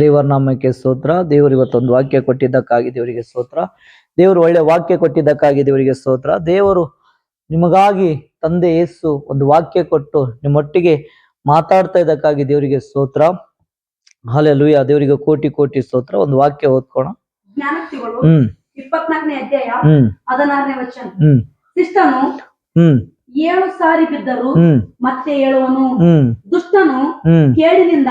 ದೇವರ ನಾಮಕ್ಕೆ ಸ್ತೋತ್ರ. ದೇವರು ಇವತ್ತೊಂದು ವಾಕ್ಯ ಕೊಟ್ಟಿದ್ದಕ್ಕಾಗಿ ದೇವರಿಗೆ ಸ್ತೋತ್ರ. ದೇವರು ಒಳ್ಳೆ ವಾಕ್ಯ ಕೊಟ್ಟಿದ್ದಕ್ಕಾಗಿ ದೇವರಿಗೆ ಸ್ತೋತ್ರ. ದೇವರು ನಿಮಗಾಗಿ ತಂದೆ ಯೇಸು ಒಂದು ವಾಕ್ಯ ಕೊಟ್ಟು ನಿಮ್ಮೊಟ್ಟಿಗೆ ಮಾತಾಡ್ತಾ ಇದ್ದಕ್ಕಾಗಿ ದೇವರಿಗೆ ಸ್ತೋತ್ರ. ಹಾಲೆ ಲೂಯ ದೇವರಿಗೆ ಕೋಟಿ ಕೋಟಿ ಸ್ತೋತ್ರ. ಒಂದು ವಾಕ್ಯ ಓದ್ಕೋಣ. ಹ್ಮ್. ಇಪ್ಪತ್ನಾಲ್ಕನೇ ಅಧ್ಯಾಯ ಹ್ಮ್. ಹದಿನಾರನೇ ವಚನ. ಹ್ಮ್. ಹ್ಮ್. ಏಳು ಸಾರಿ ಬಿದ್ದರು ಮತ್ತೆ ಏಳುವನು. ದುಷ್ಟನು ಕೇಳಿನಿಂದ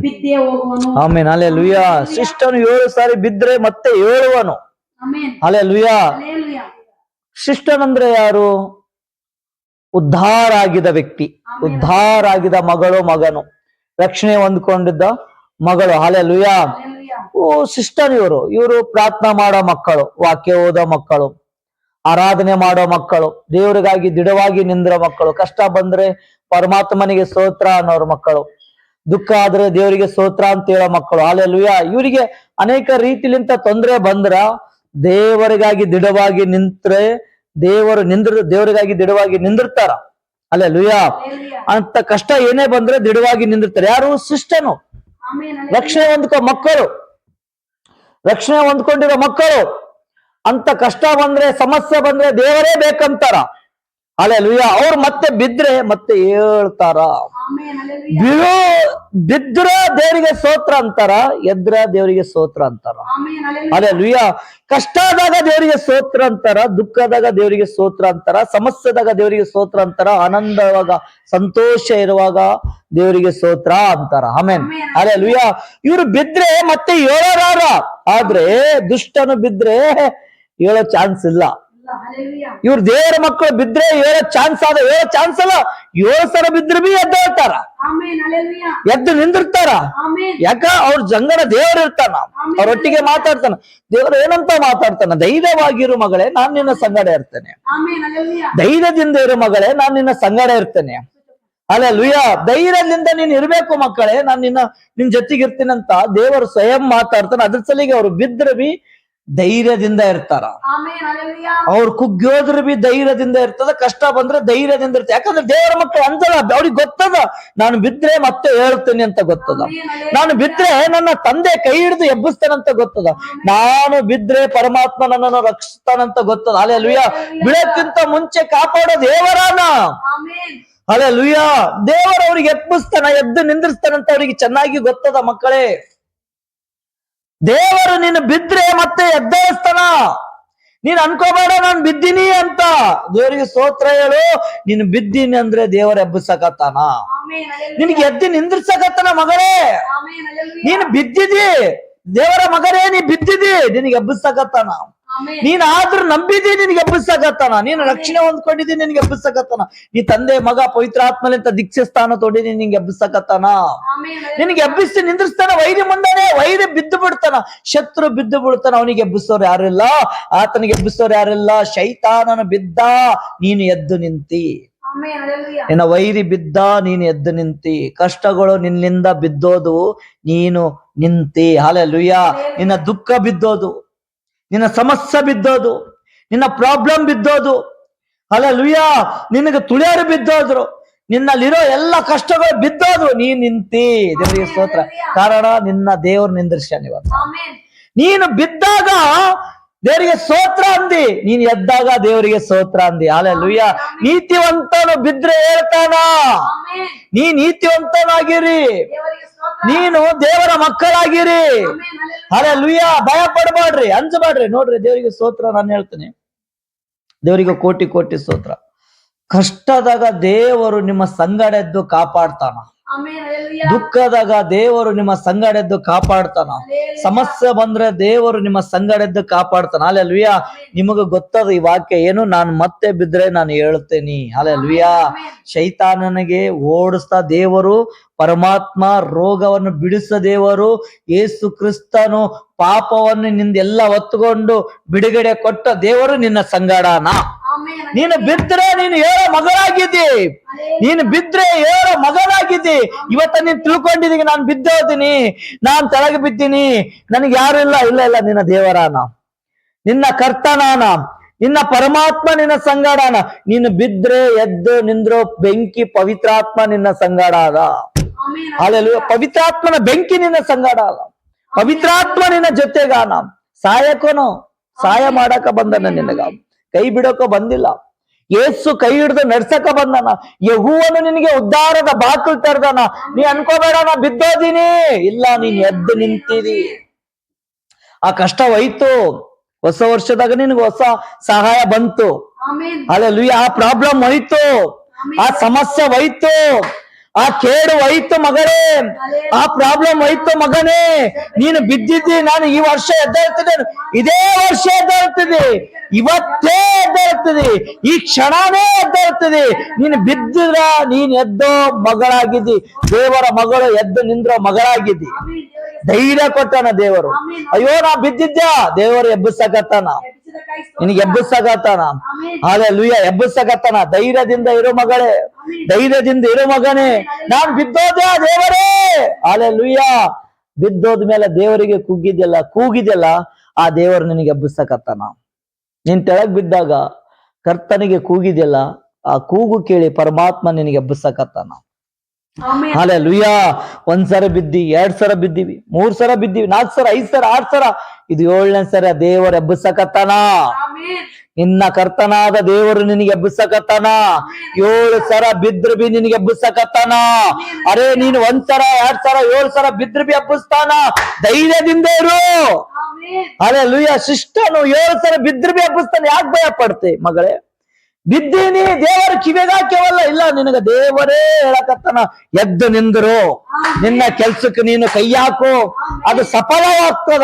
ಬಿದ್ದೇ ಹೋಗುವನು. ಆಮೇಲೆ ಅಲೆ ಲುಯ್ಯ ಶಿಷ್ಟನು ಏಳು ಸಾರಿ ಬಿದ್ರೆ ಮತ್ತೆ ಏಳುವನು. ಅಲ್ಲೇ ಅಲೆ ಲುಯ್ಯ. ಶಿಷ್ಟನಂದ್ರೆ ಯಾರು? ಉದ್ಧಾರ ಆಗಿದ ವ್ಯಕ್ತಿ. ಆಮೆನ್. ಉದ್ಧಾರ ಆಗಿದ ಮಗಳು ಮಗನು. ರಕ್ಷಣೆ ಹೊಂದ್ಕೊಂಡಿದ್ದ ಮಗಳು. ಹಾಲೆ ಲುಯ್ಯ ಓ ಸಿಸ್ಟರ್ ಇವರು. ಇವರು ಪ್ರಾರ್ಥನಾ ಮಾಡೋ ಮಕ್ಕಳು. ವಾಕ್ಯ ಓದೋ ಮಕ್ಕಳು. ಆರಾಧನೆ ಮಾಡೋ ಮಕ್ಕಳು ದೇವರಿಗಾಗಿ ದೃಢವಾಗಿ ನಿಂದಿರೋ ಮಕ್ಕಳು ಕಷ್ಟ ಬಂದ್ರೆ ಪರಮಾತ್ಮನಿಗೆ ಸ್ತೋತ್ರ ಅನ್ನೋರ್ ಮಕ್ಕಳು ದುಃಖ ಆದ್ರೆ ದೇವರಿಗೆ ಸ್ತೋತ್ರ ಅಂತ ಹೇಳೋ ಮಕ್ಕಳು. ಹಾಲೆಲುಯ್ಯ ಇವರಿಗೆ ಅನೇಕ ರೀತಿಲಿಂತ ತೊಂದರೆ ಬಂದ್ರ ದೇವರಿಗಾಗಿ ದೃಢವಾಗಿ ನಿಂತ್ರೆ ದೇವರು ನಿಂದ್ರ ದೇವರಿಗಾಗಿ ದಿಢವಾಗಿ ನಿಂದಿರ್ತಾರ. ಅಲ್ಲೆ ಲುಯ್ಯ ಅಂತ ಕಷ್ಟ ಏನೇ ಬಂದ್ರೆ ದಿಢವಾಗಿ ನಿಂದಿರ್ತಾರೆ. ಯಾರು? ಸಿಸ್ಟನು. ರಕ್ಷಣೆ ಹೊಂದ್ಕೊ ಮಕ್ಕಳು. ರಕ್ಷಣೆ ಹೊಂದ್ಕೊಂಡಿರೋ ಮಕ್ಕಳು. ಅಂತ ಕಷ್ಟ ಬಂದ್ರೆ ಸಮಸ್ಯೆ ಬಂದ್ರೆ ದೇವರೇ ಬೇಕಂತಾರ. ಅಲೆ ಲುಯ್ಯ ಅವ್ರು ಮತ್ತೆ ಬಿದ್ರೆ ಮತ್ತೆ ಹೇಳ್ತಾರ. ಬೀಳೋ ಬಿದ್ರ ದೇವರಿಗೆ ಸೋತ್ರ ಅಂತಾರ ಎದ್ರ ದೇವರಿಗೆ ಸೋತ್ರ ಅಂತಾರ. ಅಲೆ ಲುಯ್ಯ ಕಷ್ಟ ಆದಾಗ ದೇವರಿಗೆ ಸ್ತೋತ್ರ ಅಂತಾರ ದುಃಖದಾಗ ದೇವರಿಗೆ ಸೋತ್ರ ಅಂತಾರ ಸಮಸ್ಯೆದಾಗ ದೇವರಿಗೆ ಸೋತ್ರ ಅಂತಾರ ಆನಂದವಾಗ ಸಂತೋಷ ಇರುವಾಗ ದೇವರಿಗೆ ಸೋತ್ರ ಅಂತಾರ. ಆಮೇನ್. ಅಲೆ ಲುಯ್ಯ ಇವ್ರು ಬಿದ್ರೆ ಮತ್ತೆ ಹೇಳೋರಾರ. ಆದ್ರೆ ದುಷ್ಟನು ಬಿದ್ರೆ ಹೇಳೋ ಚಾನ್ಸ್ ಇಲ್ಲ. ಇವ್ರ ದೇವರ ಮಕ್ಕಳು ಬಿದ್ರೆ ಹೇಳೋ ಚಾನ್ಸ್ ಆದ ಹೇಳೋ ಚಾನ್ಸ್ ಅಲ್ಲ. ಏಳು ಸಲ ಬಿದ್ರು ಬಿ ಎದ್ದು ಹೇಳ್ತಾರ. ಎದ್ದು ನಿಂದಿರ್ತಾರ. ಯಾಕ? ಅವ್ರ ಜಂಗಡ ದೇವರ ಇರ್ತಾನ. ಅವ್ರೊಟ್ಟಿಗೆ ಮಾತಾಡ್ತಾನ. ದೇವರು ಏನಂತ ಮಾತಾಡ್ತಾನ? ಧೈರ್ಯವಾಗಿರು ಮಗಳೇ ನಾನ್ ನಿನ್ನ ಸಂಗಡ ಇರ್ತೇನೆ. ಧೈರ್ಯದಿಂದ ಇರು ಮಗಳೇ ನಾನ್ ನಿನ್ನ ಸಂಗಡ ಇರ್ತೇನೆ. ಅಲ್ಲ ಲುಯ ಧೈರ್ಯದಿಂದ ನೀನ್ ಇರ್ಬೇಕು ಮಕ್ಕಳೇ ನಾನ್ ನಿನ್ನ ನಿನ್ ಜೊತೆಗಿರ್ತೀನಿ ಅಂತ ದೇವರು ಸ್ವಯಂ ಮಾತಾಡ್ತಾನೆ. ಅದ್ರ ಸಲಿಗೆ ಅವ್ರು ಬಿದ್ರೆ ಬಿ ಧೈರ್ಯದಿಂದ ಇರ್ತಾರ. ಅವ್ರು ಕುಗ್ಗೋದ್ರು ಬಿ ಧೈರ್ಯದಿಂದ ಇರ್ತದ ಕಷ್ಟ ಬಂದ್ರೆ ಧೈರ್ಯದಿಂದ ಇರ್ತದೆ. ಯಾಕಂದ್ರೆ ದೇವರ ಮಕ್ಕಳು ಅಂಜಲ್ಲ ಅವ್ರಿಗೆ ಗೊತ್ತದ ನಾನು ಬಿದ್ರೆ ಮತ್ತೆ ಹೇಳ್ತೇನೆ ಅಂತ ಗೊತ್ತದ. ನಾನು ಬಿದ್ರೆ ನನ್ನ ತಂದೆ ಕೈ ಹಿಡಿದು ಎಬ್ಬಿಸ್ತಾನಂತ ಗೊತ್ತದ. ನಾನು ಬಿದ್ರೆ ಪರಮಾತ್ಮ ನನ್ನನ್ನು ರಕ್ಷಿಸ್ತಾನಂತ ಗೊತ್ತದ. ಅಲೆ ಲುಯ್ಯ ಬಿಡಕ್ಕಿಂತ ಮುಂಚೆ ಕಾಪಾಡೋ ದೇವರಾನ ಅಲೆ ಲುಯ್ಯ ದೇವರ ಅವ್ರಿಗೆ ಎಬ್ಬಿಸ್ತಾನ ಎದ್ದು ನಿಂದಿರ್ತಾನಂತ ಅವ್ರಿಗೆ ಚೆನ್ನಾಗಿ ಗೊತ್ತದ ಮಕ್ಕಳೇ. ದೇವರು ನೀನು ಬಿದ್ರೆ ಮತ್ತೆ ಎದ್ದೇಳಿಸ್ತಾನ? ನೀನ್ ಅನ್ಕೋಬೇಡ ನಾನ್ ಬಿದ್ದೀನಿ ಅಂತ. ದೇವರಿಗೆ ಸ್ತೋತ್ರ ಹೇಳು. ನೀನು ಬಿದ್ದೀನಿ ಅಂದ್ರೆ ದೇವರ ಎಬ್ಬಿಸಕತ್ತಾನ? ನಿನ್ಗೆ ಎದ್ದಿ ನಿಂದ್ರಿಸಕತ್ತಾನ ಮಗಳೇ. ನೀನು ಬಿದ್ದಿದಿ ದೇವರ ಮಗನೇ ನೀ ಬಿದ್ದಿದಿ ನಿನಗೆ ಎಬ್ಬಿಸಕತ್ತಾನ? ನೀನ್ ಆದ್ರೂ ನಂಬಿದಿ ನಿನಗೆ ಎಬ್ಬಿಸಕತ್ತಾನ. ನೀನು ರಕ್ಷಣೆ ಹೊಂದ್ಕೊಂಡಿದ್ದೀನಿ ನಿನಗೆ ಎಬ್ಬಿಸಕತ್ತಾನ. ನೀ ತಂದೆ ಮಗ ಪವಿತ್ರ ಆತ್ಮಲಿಂತ ದೀಕ್ಷೆ ಸ್ಥಾನ ತೊಡಿ ನಿನ್ಗೆ ಎಬ್ಬಿಸಕತ್ತಾನ. ನಿನ್ಗೆ ಎಬ್ಬಿಸಿ ನಿಂದ್ರಿಸ್ತಾನ ವೈರಿ ಮುಂದಾನೆ ವೈರಿ ಬಿದ್ದು ಬಿಡ್ತಾನ. ಶತ್ರು ಬಿದ್ದು ಬಿಡ್ತಾನ ಅವನಿಗೆ ಎಬ್ಬಿಸೋರು ಯಾರಿಲ್ಲ. ಆತನಿಗೆ ಎಬ್ಬಿಸೋರು ಯಾರಿಲ್ಲ. ಶೈತಾನನ ಬಿದ್ದ ನೀನು ಎದ್ದು ನಿಂತಿ. ನಿನ್ನ ವೈರಿ ಬಿದ್ದ ನೀನು ಎದ್ದು ನಿಂತಿ. ಕಷ್ಟಗಳು ನಿನ್ನಿಂದ ಬಿದ್ದೋದು ನೀನು ನಿಂತಿ. ಹಾಲೆ ನಿನ್ನ ದುಃಖ ಬಿದ್ದೋದು. ನಿನ್ನ ಸಮಸ್ಯೆ ಬಿದ್ದೋದು ನಿನ್ನ ಪ್ರಾಬ್ಲಮ್ ಬಿದ್ದೋದು. ಅಲ್ಲ ಲುಯ್ಯ ನಿನಗೆ ತುಳಿಯರು ಬಿದ್ದೋದ್ರು. ನಿನ್ನಲ್ಲಿರೋ ಎಲ್ಲ ಕಷ್ಟಗಳು ಬಿದ್ದೋದ್ರು. ನೀ ನಿಂತಿ. ದೇವರಿಗೆ ಸ್ತೋತ್ರ. ಕಾರಣ ನಿನ್ನ ದೇವ್ರ ನಿಂದಿರ್ಸ್ಯಾನ ಇವತ್ತು. ನೀನು ಬಿದ್ದಾಗ ದೇವರಿಗೆ ಸ್ತೋತ್ರ ಅಂದಿ. ನೀನ್ ಎದ್ದಾಗ ದೇವರಿಗೆ ಸ್ತೋತ್ರ ಅಂದಿ. ಆಲೆ ಲುಯ್ಯ ನೀತಿವಂತನು ಬಿದ್ರೆ ಹೇಳ್ತಾನ. ನೀ ನೀತಿವಂತನಾಗಿರಿ. ನೀನು ದೇವರ ಮಕ್ಕಳಾಗಿರಿ. ಅರೆ ಲುಯ್ಯ ಭಯ ಪಡಬಾಡ್ರಿ ಅಂಜಬಾಡ್ರಿ. ನೋಡ್ರಿ ದೇವರಿಗೆ ಸ್ತೋತ್ರ ನಾನು ಹೇಳ್ತೇನೆ. ದೇವರಿಗೆ ಕೋಟಿ ಕೋಟಿ ಸ್ತೋತ್ರ. ಕಷ್ಟದಾಗ ದೇವರು ನಿಮ್ಮ ಸಂಗಡೆದ್ದು ಕಾಪಾಡ್ತಾನ. Amen hallelujah. ದುಃಖದಾಗ ದೇವರು ನಿಮ್ಮ ಸಂಗಡೆದ್ದು ಕಾಪಾಡ್ತಾನ. ಸಮಸ್ಯೆ ಬಂದ್ರೆ ದೇವರು ನಿಮ್ಮ ಸಂಗಡೆದ್ದು ಕಾಪಾಡ್ತಾನ. ಅಲ್ವಿಯಾ ನಿಮಗೆ ಗೊತ್ತದ ಈ ವಾಕ್ಯ ಏನು? ನಾನು ಮತ್ತೆ ಬಿದ್ರೆ ನಾನು ಹೇಳ್ತೇನಿ. ಆಮೆನ್. ಶೈತಾನನಿಗೆ ಓಡಿಸ್ತಾ ದೇವರು ಪರಮಾತ್ಮ ರೋಗವನ್ನು ಬಿಡಿಸ ದೇವರು ಏಸು ಕ್ರಿಸ್ತನು ಪಾಪವನ್ನು ನಿಂದೆಲ್ಲ ಹೊತ್ತುಕೊಂಡು ಬಿಡುಗಡೆ ಕೊಟ್ಟ ದೇವರು ನಿನ್ನ ಸಂಗಡನ. ನೀನು ಬಿದ್ರೆ ನೀನು ಹೇಳೋ ಮಗನಾಗಿದ್ದಿ. ನೀನು ಬಿದ್ರೆ ಹೇಳೋ ಮಗನಾಗಿದ್ದಿ. ಇವತ್ತ ನೀನ್ ತಿಳ್ಕೊಂಡಿದ್ದೀನಿ ನಾನು ಬಿದ್ದೋದಿನಿ ನಾನ್ ತೆಳಗ ಬಿದ್ದೀನಿ. ನನಗೆ ಯಾರು ಇಲ್ಲ. ಇಲ್ಲ ಇಲ್ಲ ನಿನ್ನ ದೇವರಾನ. ನಿನ್ನ ಕರ್ತನಾನ. ನಿನ್ನ ಪರಮಾತ್ಮ ನಿನ್ನ ಸಂಗಾಡಾನ. ನೀನು ಬಿದ್ರೆ ಎದ್ದು ನಿಂದ್ರೋ ಬೆಂಕಿ ಪವಿತ್ರಾತ್ಮ ನಿನ್ನ ಸಂಗಡ ಅದ ಅಲ್ಲೆಲ್ಲ ಪವಿತ್ರಾತ್ಮನ ಬೆಂಕಿ ನಿನ್ನ ಸಂಗಾಡ ಅದ ಪವಿತ್ರಾತ್ಮ ನಿನ್ನ ಜೊತೆಗಾನ. ಸಹಾಯಕನು ಸಹಾಯ ಮಾಡಕ ಬಂದನ ನಿನಗ. ಕೈ ಬಿಡೋಕ ಬಂದಿಲ್ಲ. ಏಸು ಕೈ ಹಿಡಿದು ನಡ್ಸಕ ಬಂದನ. ಯಹುವನು ನಿನಗೆ ಉದ್ಧಾರದ ಬಾಕಲ್ ತೆರೆದನ. ನೀ ಅನ್ಕೋಬೇಡ ನಾ ಬಿದ್ದೋದೀನಿ. ಇಲ್ಲ ನೀನ್ ಎದ್ದು ನಿಂತೀರಿ. ಆ ಕಷ್ಟ ಹೋಯ್ತು ಹೊಸ ವರ್ಷದಾಗ ನಿನಗೆ ಹೊಸ ಸಹಾಯ ಬಂತು. ಅಲ್ಲ ಆ ಪ್ರಾಬ್ಲಮ್ ಹೋಯ್ತು. ಆ ಸಮಸ್ಯೆ ಹೋಯ್ತು. ಆ ಕೇಡು ಹೋಯ್ತು ಮಗಳೇ. ಆ ಪ್ರಾಬ್ಲಮ್ ಹೋಯ್ತು ಮಗನೇ. ನೀನು ಬಿದ್ದಿದ್ದಿ ನಾನು ಈ ವರ್ಷ ಎದ್ದೇಳ್ತಿದ್ದೆ ಇದೇ ವರ್ಷ ಎದ್ದೇಳ್ತಿದ್ದಿ. ಇವತ್ತೇ ಎದ್ದೇಳ್ತಿದ್ದಿ. ಈ ಕ್ಷಣನೇ ಎದ್ದೇಳ್ತಿದ್ದಿ. ನೀನು ಬಿದ್ದಿದ್ರ ನೀನ್ ಎದ್ದೋ ಮಗಳಾಗಿದ್ದಿ. ದೇವರ ಮಗಳು ಎದ್ದು ನಿಂದ್ರೋ ಮಗಳಾಗಿದ್ದಿ. ಧೈರ್ಯ ಕೊಟ್ಟನ ದೇವರು. ಅಯ್ಯೋ ನಾ ಬಿದ್ದಿದ್ದ ದೇವರು ಎಬ್ಬಿಸಕತ್ತಾನ. ನಿನಗೆ ಎಬ್ಬಿಸಕತ್ತಾನ ಆದ್ರೆ ಲೂಯ್ಯ ಎಬ್ಬಿಸಕತ್ತಾನ ಧೈರ್ಯದಿಂದ ಇರೋ ಮಗಳೇ. ಧೈರ್ಯದಿಂದ ಇರೋ ಮಗನೇ. ನಾನ್ ಬಿದ್ದೋದೆ ದೇವರೇ? ಆದ್ರೆ ಲೂಯ್ಯ ಬಿದ್ದೋದ ಮೇಲೆ ದೇವರಿಗೆ ಕುಗ್ಗಿದ್ಯಲ್ಲ ಕೂಗಿದ್ಯಲ್ಲ ಆ ದೇವರು ನಿನಗೆ ಎಬ್ಬಿಸಕತ್ತಾನ ನಿನ್ ತೆಳಗ್ ಬಿದ್ದಾಗ ಕರ್ತನಿಗೆ ಕೂಗಿದ್ಯಲ್ಲ ಆ ಕೂಗು ಕೇಳಿ ಪರಮಾತ್ಮ ನಿನಗೆ ಎಬ್ಬಿಸಕತ್ತಾನ ಹಾಲೆ ಲುಯ್ಯ ಒಂದ್ ಸರ ಬಿದ್ದಿ ಎರಡ್ ಸರ ಬಿದ್ದಿವಿ ಮೂರ್ ಸರ ಬಿದ್ದಿವಿ ನಾಲ್ಕ್ ಸರ ಐದ್ ಸರ ಆರ್ ಸರ. ಇದು ಏಳನೇ ಸರ ದೇವರ ಎಬ್ಬಿಸಕತ್ತಾನ. ನಿನ್ನ ಕರ್ತನಾದ ದೇವರು ನಿನಗೆ ಎಬ್ಬಿಸಕತ್ತಾನ. ಏಳು ಸರ ಬಿದ್ರು ಬಿ ನಿನಗೆ ಎಬ್ಬಿಸಕತ್ತಾನ. ಅರೆ ನೀನು ಒಂದ್ ಸರ ಎರಡ್ ಸರ ಏಳು ಸರ ಬಿದ್ರು ಬಿ ಎಬ್ಬಿಸ್ತಾನ. ಧೈರ್ಯದಿಂದ ಇರು. ಅಲೆ ಅರೆ ಲುಯ್ಯ ಶಿಷ್ಟನು ಏಳು ಸರ ಬಿದ್ರು ಬಿ ಎಬ್ಬಿಸ್ತಾನೆ. ಯಾಕೆ ಭಯ ಪಡ್ತೆ ಮಗಳೇ? ಬಿದ್ದೀನಿ ದೇವರ ಕಿವಿಗಾಕ್ಯವಲ್ಲ. ಇಲ್ಲ, ನಿನಗ ದೇವರೇ ಹೇಳಕತ್ತನ. ಎದ್ದು ನಿಂದರು. ನಿನ್ನ ಕೆಲ್ಸಕ್ಕೆ ನೀನು ಕೈ ಹಾಕು. ಅದು ಸಫಲವಾಗ್ತದ.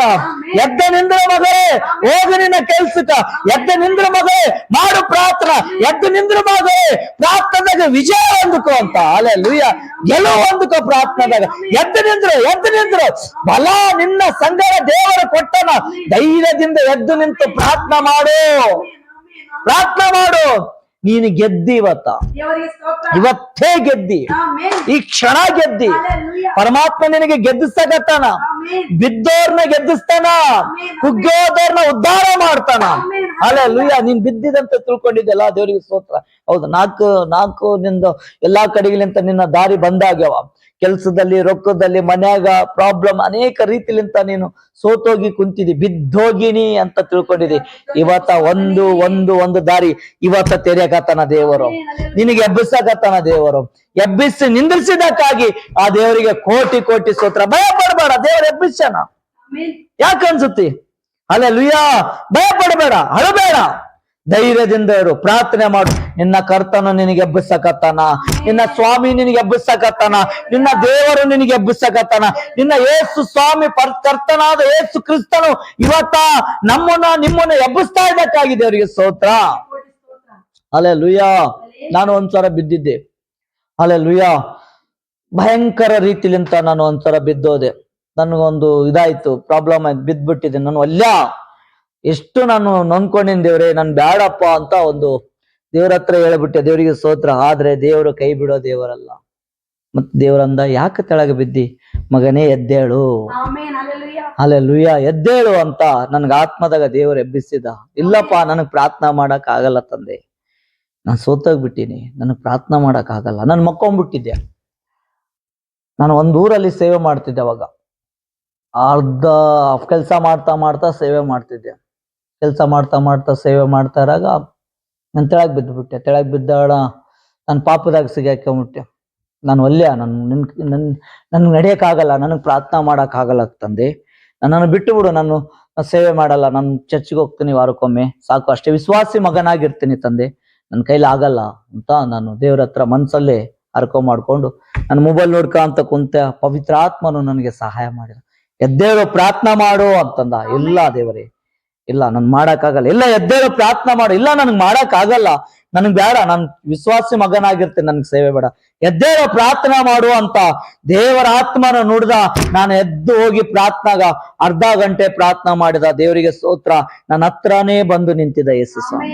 ಎದ್ದ ನಿಂದ್ರ ಮಗಳೇ, ಹೋಗು ನಿನ್ನ ಕೆಲ್ಸಕ್ಕ. ಎದ್ದ ನಿಂದ್ರ ಮಗಳೇ, ಮಾಡು ಪ್ರಾರ್ಥನ. ಎದ್ದು ನಿಂದ್ರ ಮಗಳೇ, ಪ್ರಾರ್ಥನೆಗೆ ವಿಜಯ ಹೊಂದಕೋ ಅಂತ. ಅಲೆ ಲೂಯ ಗೆಲುವು ಹೊಂದಕೋ ಪ್ರಾರ್ಥನೆದಾಗ. ಎದ್ದ ನಿಂದ್ರು, ಎದ್ದು ನಿಂದ್ರು. ಬಲ ನಿನ್ನ ಸಂಗಡ ದೇವರು ಕೊಟ್ಟನ. ಧೈರ್ಯದಿಂದ ಎದ್ದು ನಿಂತು ಪ್ರಾರ್ಥನೆ ಮಾಡು. ಪ್ರಾರ್ಥನಾ ಮಾಡು. ನೀನು ಗೆದ್ದಿ ಇವತ್ತ. ಇವತ್ತೇ ಗೆದ್ದಿ. ಈ ಕ್ಷಣ ಗೆದ್ದಿ. ಪರಮಾತ್ಮ ನಿನಗೆ ಗೆದ್ದಿಸ್ತಾನ ಬಿದ್ದೋರ್ನ ಗೆದ್ದಿಸ್ತಾನ. ಕುಗ್ಗೋದವ್ರನ್ನ ಉದ್ಧಾರ ಮಾಡ್ತಾನ. ಅಲ್ಲ ಲುಯ್ಯ ನೀನ್ ಬಿದ್ದಿದಂತ ತಿಳ್ಕೊಂಡಿದ್ದೆಲ್ಲ ದೇವರಿಗೆ ಸ್ತೋತ್ರ. ಹೌದು ನಾಲ್ಕು ನಾಲ್ಕು ನಿಂದು ಎಲ್ಲಾ ಕಡೆಗಳಿಂತ ನಿನ್ನ ದಾರಿ ಬಂದಾಗ್ಯವ. ಕೆಲ್ಸದಲ್ಲಿ ರೊಕ್ಕದಲ್ಲಿ ಮನ್ಯಾಗ ಪ್ರಾಬ್ಲಮ್ ಅನೇಕ ರೀತಿಲಿಂತ ನೀನು ಸೋತೋಗಿ ಕುಂತಿದಿ ಬಿದ್ದೋಗಿನಿ ಅಂತ ತಿಳ್ಕೊಂಡಿದಿ ಇವತ್ತ ಒಂದು ಒಂದು ಒಂದು ದಾರಿ. ಇವತ್ತ ತೆರೆಯಕತ್ತಾನ ದೇವರು. ನಿನಗೆ ಎಬ್ಬಿಸಕತ್ತಾನ ದೇವರು. ಎಬ್ಬಿಸಿ ನಿಂದಿಸಿದಕ್ಕಾಗಿ ಆ ದೇವರಿಗೆ ಕೋಟಿ ಕೋಟಿ ಸ್ತೋತ್ರ. ಭಯ ಪಡಬೇಡ ದೇವ್ರ ಎಬ್ಬಿಸ್ಯಾನ. ಯಾಕನ್ಸುತ್ತಿ ಯಾಕೆ ಅನ್ಸುತ್ತಿ? ಅಲ್ಲ ಲುಯ್ಯ ಭಯ ಪಡಬೇಡ ಅಳಬೇಡ. ಧೈರ್ಯದಿಂದ ಇರು, ಪ್ರಾರ್ಥನೆ ಮಾಡು. ನಿನ್ನ ಕರ್ತನು ನಿನಗೆ ಎಬ್ಬಿಸಕತ್ತಾನ. ನಿನ್ನ ಸ್ವಾಮಿ ನಿನಗೆ ಎಬ್ಬಿಸಕತ್ತಾನ. ನಿನ್ನ ದೇವರು ನಿನಗೆ ಎಬ್ಬಿಸಕತ್ತಾನ. ನಿನ್ನ ಏಸು ಸ್ವಾಮಿ ಪರ್, ಕರ್ತನಾದ ಏಸು ಕ್ರಿಸ್ತನು ಇವತ್ತ ನಮ್ಮನ್ನ ನಿಮ್ಮನ್ನ ಎಬ್ಬಿಸ್ತಾ ಇದ್ದಕ್ಕಾಗಿದೆ ಅವರಿಗೆ ಸ್ತೋತ್ರ. ಅಲೆ ಲುಯ್ಯ ನಾನು ಒಂದ್ಸಲ ಬಿದ್ದಿದ್ದೆ. ಅಲೆ ಲುಯ್ಯ ಭಯಂಕರ ರೀತಿಲಿಂತ ನಾನು ಒಂದ್ಸಲ ಬಿದ್ದೋದೆ. ನನಗೊಂದು ಇದಾಯ್ತು, ಪ್ರಾಬ್ಲಮ್ ಆಯ್ತು ಬಿದ್ದ್ಬಿಟ್ಟಿದೆ ನಾನು ಅಲ್ಲ. ಎಷ್ಟು ನಾನು ನೊಂದ್ಕೊಂಡಿನ್ ದೇವ್ರೆ ನಾನು ಬೇಡಪ್ಪ ಅಂತ ಒಂದು ದೇವ್ರ ಹತ್ರ ಹೇಳ್ಬಿಟ್ಟೆ ದೇವರಿಗೆ ಸೋತ್ರ ಆದ್ರೆ ದೇವರು ಕೈ ಬಿಡೋ ದೇವರಲ್ಲ. ಮತ್ ದೇವರಂದ ಯಾಕೆ ತೆಳಗ ಬಿದ್ದಿ? ಮಗನೇ ಎದ್ದೇಳು. ಅಲ್ಲೇ ಲುಯ್ಯ ಎದ್ದೇಳು ಅಂತ ನನ್ಗ ಆತ್ಮದಾಗ ದೇವರು ಎಬ್ಬಿಸಿದ. ಇಲ್ಲಪ್ಪ ನನಗ್ ಪ್ರಾರ್ಥನಾ ಮಾಡಕ್ ಆಗಲ್ಲ ತಂದೆ. ನಾನು ಸೋತೋಗ್ಬಿಟ್ಟಿನಿ ನನಗ್ ಪ್ರಾರ್ಥನಾ ಮಾಡಕ್ ಆಗಲ್ಲ. ನಾನು ಮಕ್ಕೊಂಡ್ಬಿಟ್ಟಿದ್ದೆ ನಾನು ಒಂದೂರಲ್ಲಿ ಸೇವೆ ಮಾಡ್ತಿದ್ದೆ ಅವಾಗ. ಅರ್ಧ ಕೆಲಸ ಮಾಡ್ತಾ ಮಾಡ್ತಾ ಸೇವೆ ಮಾಡ್ತಿದ್ದೆ. ಕೆಲಸ ಮಾಡ್ತಾ ಮಾಡ್ತಾ ಸೇವೆ ಮಾಡ್ತಾ ಇರಾಗ ನಾನು ತೆಳಗ್ ಬಿದ್ದುಬಿಟ್ಟೆ ತೆಳಗ್ ಬಿದ್ದಾಳ ನನ್ನ ಪಾಪದಾಗ ಸಿಗಾಕೊಂಬಿಟ್ಟೆ ನಾನು ಒಲ್ಯ ನನ್ ನಿನ್ ನನ್ ನನ್ಗೆ ನಡೆಯಕ್ಕಾಗಲ್ಲ ನನಗೆ ಪ್ರಾರ್ಥನಾ ಮಾಡೋಕ್ಕಾಗಲ್ಲ ಆಗಲ್ಲ ತಂದೆ ನನ್ನನ್ನು ಬಿಟ್ಟು ಬಿಡು ನಾನು ಸೇವೆ ಮಾಡಲ್ಲ ನಾನು ಚರ್ಚ್ಗೆ ಹೋಗ್ತೀನಿ ವಾರಕ್ಕೊಮ್ಮೆ. ಸಾಕು ಅಷ್ಟೇ ವಿಶ್ವಾಸಿ ಮಗನಾಗಿರ್ತೀನಿ ತಂದೆ. ನನ್ನ ಕೈಲಿ ಆಗಲ್ಲ ಅಂತ ನಾನು ದೇವ್ರ ಹತ್ರ ಮನಸ್ಸಲ್ಲೇ ಅರ್ಕೊ ಮಾಡ್ಕೊಂಡು ನನ್ನ ಮೊಬೈಲ್ ನೋಡ್ಕ ಅಂತ ಕುಂತ ಪವಿತ್ರ ಆತ್ಮನು ನನಗೆ ಸಹಾಯ ಮಾಡಿದ. ಎದ್ದೇಳು ಪ್ರಾರ್ಥನಾ ಮಾಡು ಅಂತಂದ. ಎಲ್ಲ ದೇವರೇ. ಇಲ್ಲ ನನ್ ಮಾಡಕ್ಕಾಗಲ್ಲ. ಇಲ್ಲ ಎದ್ದೇಳು ಪ್ರಾರ್ಥನೆ ಮಾಡು. ಇಲ್ಲ ನನ್ಗೆ ಮಾಡಕ್ ಆಗಲ್ಲ ನನ್ಗ್ ಬೇಡ ನನ್ ವಿಶ್ವಾಸಿ ಮಗನಾಗಿರ್ತೇನೆ ನನ್ಗೆ ಸೇವೆ ಬೇಡ. ಎದ್ದೇಳು ಪ್ರಾರ್ಥನೆ ಮಾಡು ಅಂತ ದೇವರ ಆತ್ಮನ ನುಡ್ದ ನಾನು ಎದ್ದು ಹೋಗಿ ಪ್ರಾರ್ಥನಾಗ ಅರ್ಧ ಗಂಟೆ ಪ್ರಾರ್ಥನಾ ಮಾಡಿದ ದೇವರಿಗೆ ಸ್ತೋತ್ರ. ನನ್ನ ಹತ್ರನೇ ಬಂದು ನಿಂತಿದ್ದ ಯೇಸು ಸ್ವಾಮಿ.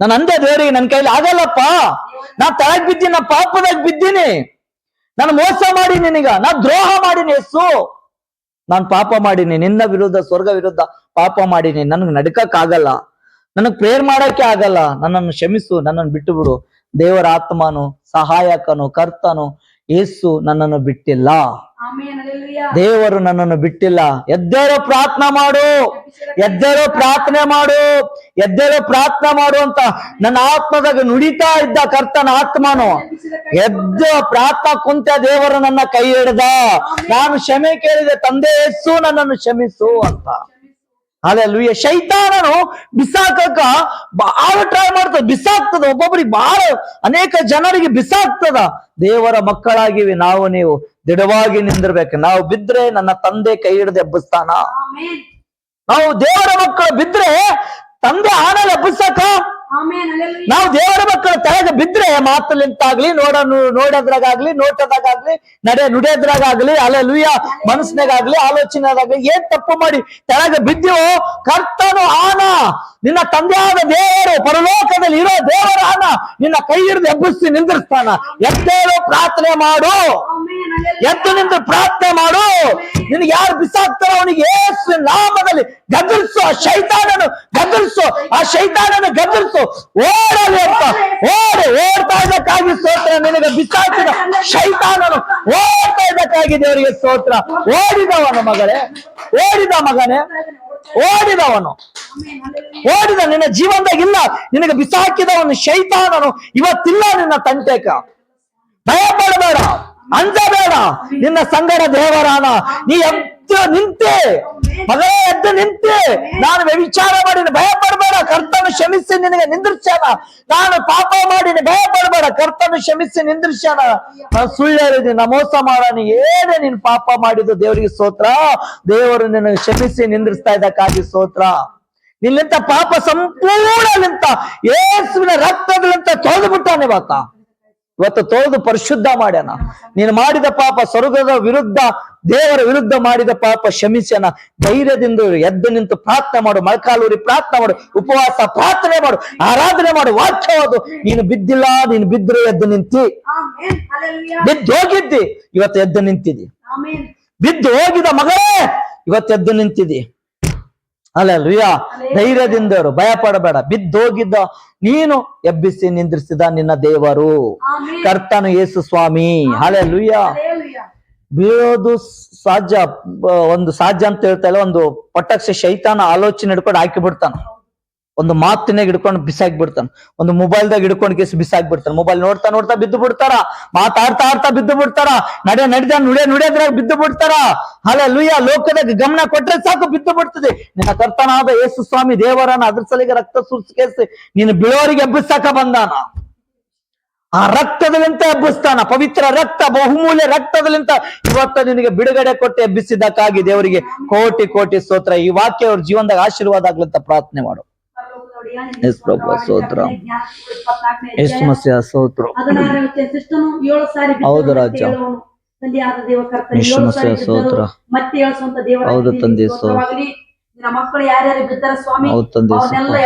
ನಾನು ಅಂದೆ ದೇವರಿಗೆ ನನ್ನ ಕೈಲಿ ಆಗಲ್ಲಪ್ಪ. ನಾ ತಳಗ್ ಬಿದ್ದೀನಿ ನಾ ಪಾಪದಾಗ ಬಿದ್ದೀನಿ. ನಾನು ಮೋಸ ಮಾಡಿ ನಿನಗ. ನಾ ದ್ರೋಹ ಮಾಡೀನಿ ಯೇಸು. ನಾನ್ ಪಾಪ ಮಾಡೀನಿ, ನಿನ್ನ ವಿರುದ್ಧ, ಸ್ವರ್ಗ ವಿರುದ್ಧ ಪಾಪ ಮಾಡೀನಿ, ನನಗೆ ನಡ್ಕಕ್ ಆಗಲ್ಲ. ನನಗ್ ಪ್ರೇರ್ ಮಾಡಕ್ಕೆ ಆಗಲ್ಲ. ನನ್ನನ್ನು ಕ್ಷಮಿಸು, ನನ್ನನ್ನು ಬಿಟ್ಟು ಬಿಡು ದೇವರ ಆತ್ಮನು, ಸಹಾಯಕನು, ಕರ್ತನು ಏಸು ನನ್ನನ್ನು ಬಿಟ್ಟಿಲ್ಲ. ದೇವರು ನನ್ನನ್ನು ಬಿಟ್ಟಿಲ್ಲ. ಎದ್ದೇರೋ ಪ್ರಾರ್ಥನೆ ಮಾಡು. ಎದ್ದೇರೋ ಪ್ರಾರ್ಥನೆ ಮಾಡು. ಎದ್ದೇರೋ ಪ್ರಾರ್ಥನೆ ಮಾಡು ಅಂತ ನನ್ನ ಆತ್ಮದಾಗ ನುಡಿತಾ ಇದ್ದ ಕರ್ತನ ಆತ್ಮನು. ಎದ್ದ ಪ್ರಾರ್ಥನಾ ಕುಂತ ದೇವರು ನನ್ನ ಕೈ ಹಿಡ್ದ ನಾನು ಕ್ಷಮೆ ಕೇಳಿದೆ, ತಂದೆ ಯೇಸು ನನ್ನನ್ನು ಕ್ಷಮಿಸು ಅಂತ. ಅಲ್ಲೆಲ್ಲೂಯ್ಯ ಶೈತಾನನು ಬಿಸಾಕಕ್ಕ ಬಹಳ ಟ್ರೈ ಮಾಡ್ತದ ಬಿಸಾಕ್ತದ. ಒಬ್ಬೊಬ್ಬರಿಗೆ ಬಹಳ ಅನೇಕ ಜನರಿಗೆ ಬಿಸಾಕ್ತದ. ದೇವರ ಮಕ್ಕಳಾಗಿವಿ ನಾವು ನೀವು. ದೃಢವಾಗಿ ನಿಂದಿರ್ಬೇಕು. ನಾವು ಬಿದ್ರೆ ನನ್ನ ತಂದೆ ಕೈ ಹಿಡಿದು ಎಬ್ಬಿಸ್ತಾನ. ನಾವು ದೇವರ ಮಕ್ಕಳು ಬಿದ್ರೆ ತಂದೆ ಆನೆ ಎಬ್ಬಿಸಕ ನಾವು ದೇವರ ಮಕ್ಕಳು ತಳಗ ಬಿದ್ರೆ ಮಾತಲ್ಲಿಂತಾಗ್ಲಿ ನೋಡ ನೋಡೋದ್ರಾಗಾಗ್ಲಿ ನೋಟದಾಗಾಗ್ಲಿ ನಡೆ ನುಡಿಯೋದ್ರಾಗಲಿ ಅಲೆ ಲುಯ್ಯ ಮನಸ್ಸಿನಾಗ್ಲಿ ಆಲೋಚನೆದಾಗ್ಲಿ ಏನ್ ತಪ್ಪು ಮಾಡಿ ತಳಗ ಬಿದ್ದೆವು ಕರ್ತನು ಆನ. ನಿನ್ನ ತಂದೆಯಾದ ದೇವರು ಪರಲೋಕದಲ್ಲಿ ಇರೋ ದೇವರ ಆನ ನಿನ್ನ ಕೈ ಹಿಡಿದು ಎಬ್ಬಿಸಿ ನಿಂದಿರ್ತಾನ ಎದ್ದೇಳು ಪ್ರಾರ್ಥನೆ ಮಾಡು. ಎದ್ದು ನಿಂತು ಪ್ರಾರ್ಥನೆ ಮಾಡು. ನಿನಗೆ ಯಾರು ಬಿಸಾಕ್ತಾರೋ ಅವನಿಗೆ ಏಸು ನಾಮದಲ್ಲಿ ಗದರ್ಸು. ಆ ಶೈತಾನನು ಗದರ್ಸು. ಆ ಶೈತಾನನು ಗದರ್ಸು. ಓಡಲಿ ಅಂತ ಓಡು ಓಡ್ತಾ ಇದಕ್ಕಾಗಿ ಸ್ತೋತ್ರ. ನಿನಗೆ ಬಿಸಾಕಿದ ಶೈತಾನನು ಓಡ್ತಾ ಇದಕ್ಕಾಗಿ ದೇವರಿಗೆ ಸ್ತೋತ್ರ. ಓಡಿದವನು ಮಗಳೇ ಓಡಿದ ಮಗನೇ ಓಡಿದವನು. ಓಡಿದ ನಿನ್ನ ಜೀವನದಾಗ ಇಲ್ಲ. ನಿನಗೆ ಬಿಸಾಕಿದವನು ಶೈತಾನನು ಇವತ್ತಿಲ್ಲ ನಿನ್ನ ತಂಟೆಕ. ಭಯ ಪಡಬೇಡ ಅಂಜಬೇಡ. ನಿನ್ನ ಸಂಗಡ ದೇವರಾನ. ನೀ ಎದ್ದು ನಿಂತೆ. ಮಗಳೇ ಎದ್ದು ನಿಂತೆ. ನಾನು ವ್ಯವಿಚಾರ ಮಾಡಿ ಭಯ ಪಡಬೇಡ ಕರ್ತನು ಕ್ಷಮಿಸಿ ನಿನಗೆ ನಿಂದಿರ್ಸ್ಯಾನ. ನಾನು ಪಾಪ ಮಾಡಿನಿ ಭಯ ಪಡಬೇಡ ಕರ್ತನು ಕ್ಷಮಿಸಿ ನಿಂದಿರ್ಸ್ಯಾನ. ಸುಳ್ಳು ಮಾಡಿ ಮೋಸ ಮಾಡಾನಿ ಏನೇ ನಿನ್ ಪಾಪ ಮಾಡಿದ್ದು ದೇವರಿಗೆ ಸ್ತೋತ್ರ. ದೇವರು ನಿನಗೆ ಕ್ಷಮಿಸಿ ನಿಂದಿರ್ಸ್ತಾ ಇದ್ದಕ್ಕಾಗಿ ಸ್ತೋತ್ರ. ನಿಲ್ಲಿಂತ ಪಾಪ ಸಂಪೂರ್ಣ ನಿಂತ. ಯೇಸುವಿನ ರಕ್ತದಲ್ಲಿಂತ ತೊಳೆದು ಬಿಟ್ಟಾನೆ ಇವತ್ತ. ಇವತ್ತು ತೊಳೆದು ಪರಿಶುದ್ಧ ಮಾಡ್ಯಾನ. ನೀನು ಮಾಡಿದ ಪಾಪ ಸ್ವರ್ಗದ ವಿರುದ್ಧ ದೇವರ ವಿರುದ್ಧ ಮಾಡಿದ ಪಾಪ ಕ್ಷಮಿಸ್ಯಾನ. ಧೈರ್ಯದಿಂದ ಎದ್ದು ನಿಂತು ಪ್ರಾರ್ಥನೆ ಮಾಡು ಮೊಳಕಾಲೂರಿ ಪ್ರಾರ್ಥನೆ ಮಾಡು ಉಪವಾಸ ಪ್ರಾರ್ಥನೆ ಮಾಡು ಆರಾಧನೆ ಮಾಡು ವಾಕ್ಯವಾದು ನೀನು ಬಿದ್ದಿಲ್ಲ ನೀನು ಬಿದ್ದರೆ ಎದ್ದು ನಿಂತಿ. ಬಿದ್ದು ಹೋಗಿದ್ದಿ ಇವತ್ತು ಎದ್ದು ನಿಂತಿದಿ ಆಮೇನ್ ಬಿದ್ದು ಹೋಗಿದ ಮಗಳೇ ಇವತ್ತೆದ್ದು ನಿಂತಿದಿ ಅಲ್ಲ ಲುಯ್ಯ ಧೈರ್ಯದಿಂದ ಇರು, ಭಯ ಪಡಬೇಡ ಬಿದ್ದೋಗಿದ್ದ ನೀನು ಎಬ್ಬಿಸಿ ನಿಂದ್ರಿಸಿದ ನಿನ್ನ ದೇವರು. ಕರ್ತನು ಯೇಸು ಸ್ವಾಮಿ. ಅಲ್ಲೆಲುಯ್ಯ ಬೀಳೋದು ಸಾಧ್ಯ ಒಂದು ಸಾಧ್ಯ ಅಂತ ಹೇಳ್ತಾ ಇಲ್ಲ ಒಂದು ಪಟಕ್ಷ ಶೈತಾನ ಆಲೋಚನೆ ಹಿಡ್ಕೊಂಡು ಹಾಕಿ ಬಿಡ್ತಾನ ಒಂದು ಮಾತಿನಾಗ ಹಿಡ್ಕೊಂಡು ಬಿಸಾಕಿ ಬಿಡ್ತಾನ ಒಂದು ಮೊಬೈಲ್ದಾಗ ಹಿಡ್ಕೊಂಡು ಕೇಸ್ ಬಿಸಾಕಿ ಬಿಡ್ತಾನ ಮೊಬೈಲ್ ನೋಡ್ತಾ ನೋಡ್ತಾ ಬಿದ್ದು ಬಿಡ್ತಾರ. ಮಾತಾಡ್ತಾ ಆಡ್ತಾ ಬಿದ್ದು ಬಿಡ್ತಾರ. ನಡೆ ನಡೆದ ನುಡಿಯ ನುಡಿಯದ್ರಾಗ ಬಿದ್ದು ಬಿಡ್ತಾರ. ಅಲ್ಲ ಲುಯ್ಯ ಲೋಕದಾಗ ಗಮನ ಕೊಟ್ರೆ ಸಾಕು, ಬಿದ್ದು ಬಿಡ್ತದೆ. ನಿನ್ನ ಕರ್ತನಾದ ಯೇಸು ಸ್ವಾಮಿ ದೇವರನ್ನ ಅದ್ರ ಸಲಿಗೆ ರಕ್ತ ಸುರಿಸಿ ನೀನು ಬಿಳೋರಿಗೆ ಎಬ್ಬಿಸಾಕ ಬಂದಾನ. ಆ ರಕ್ತದಲ್ಲಿಂತ ಎಬ್ಬಿಸ್ತಾನ. ಪವಿತ್ರ ರಕ್ತ, ಬಹುಮೂಲ್ಯ ರಕ್ತದಲ್ಲಿಂತ ಇವತ್ತ ನಿನಗೆ ಬಿಡುಗಡೆ ಕೊಟ್ಟು ಎಬ್ಬಿಸಿದ್ದಕ್ಕಾಗಿ ದೇವರಿಗೆ ಕೋಟಿ ಕೋಟಿ ಸ್ತೋತ್ರ. ಈ ವಾಕ್ಯ ಅವ್ರ ಜೀವನದಾಗ ಆಶೀರ್ವಾದ ಆಗ್ಲಂತ ಪ್ರಾರ್ಥನೆ ಮಾಡು. ಎಸ್ ಪ್ರಭು ಸ್ತೋತ್ರ ಎಸ್ ಸಮಸ್ಯೆ ಸ್ತೋತ್ರ ಹೌದು ರಾಜ. ಎಷ್ಟು ಸಮಸ್ಯೆ ಹೌದು ತಂದೆ ಬಿದ್ದಾರ ಸ್ವಾಮಿ ಅವನ್ನೆಲ್ಲ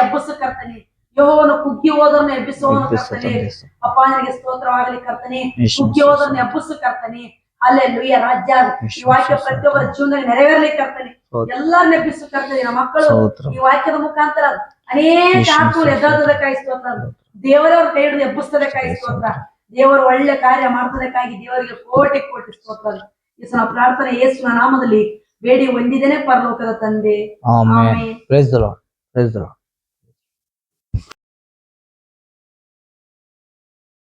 ಕರ್ತನೆ. ಕುಗ್ಗಿ ಹೋದವ್ರನ್ನ ಎಬ್ಬಿಸೋನು ಅಪ್ಪ ಸ್ತೋತ್ರವಾಗಲಿ ಕರ್ತನೆ. ಕುಗ್ಗಿ ಹೋದವ್ರನ್ನ ಎಬ್ಬಿಸು ಕರ್ತನೆ. ಅಲ್ಲೆಲ್ಲೂಯ ರಾಜ್ಯ ಈ ವಾಕ್ಯ ಪ್ರತಿಯೊಬ್ಬರ ಜೀವನದಾಗ ನೆರವೇರಲಿ ಕರ್ತನೆ. ಎಲ್ಲಾ ನೆಪ್ಪಿಸು ಕರ್ತನೆ ನಮ್ಮ ಮಕ್ಕಳು ಈ ವಾಕ್ಯದ ಮುಖಾಂತರ ಅನೇಕ ಆತ್ಮಗಳು ಎದ್ದಾದದ ಕಾಯಿಸ್ತೋತ್ರ ದೇವರವ್ರ ಕೈ ಹಿಡಿದು ಎಬ್ಬಿಸ್ತದೆ ಕಾಯಿಸ್ತೋತ್ರ ದೇವರು ಒಳ್ಳೆ ಕಾರ್ಯ ಮಾಡ್ತದಕ್ಕಾಗಿ ದೇವರಿಗೆ ಕೋಟಿ ಕೋಟಿ ಸ್ತೋತ್ರ. ಈ ಸಲ ಪ್ರಾರ್ಥನೆ ಯೇಸುನ ನಾಮದಲ್ಲಿ ಬೇಡಿ ಹೊಂದಿದೇನೆ ಪರಲೋಕದ ತಂದೆ. ಆಮೇಲೆ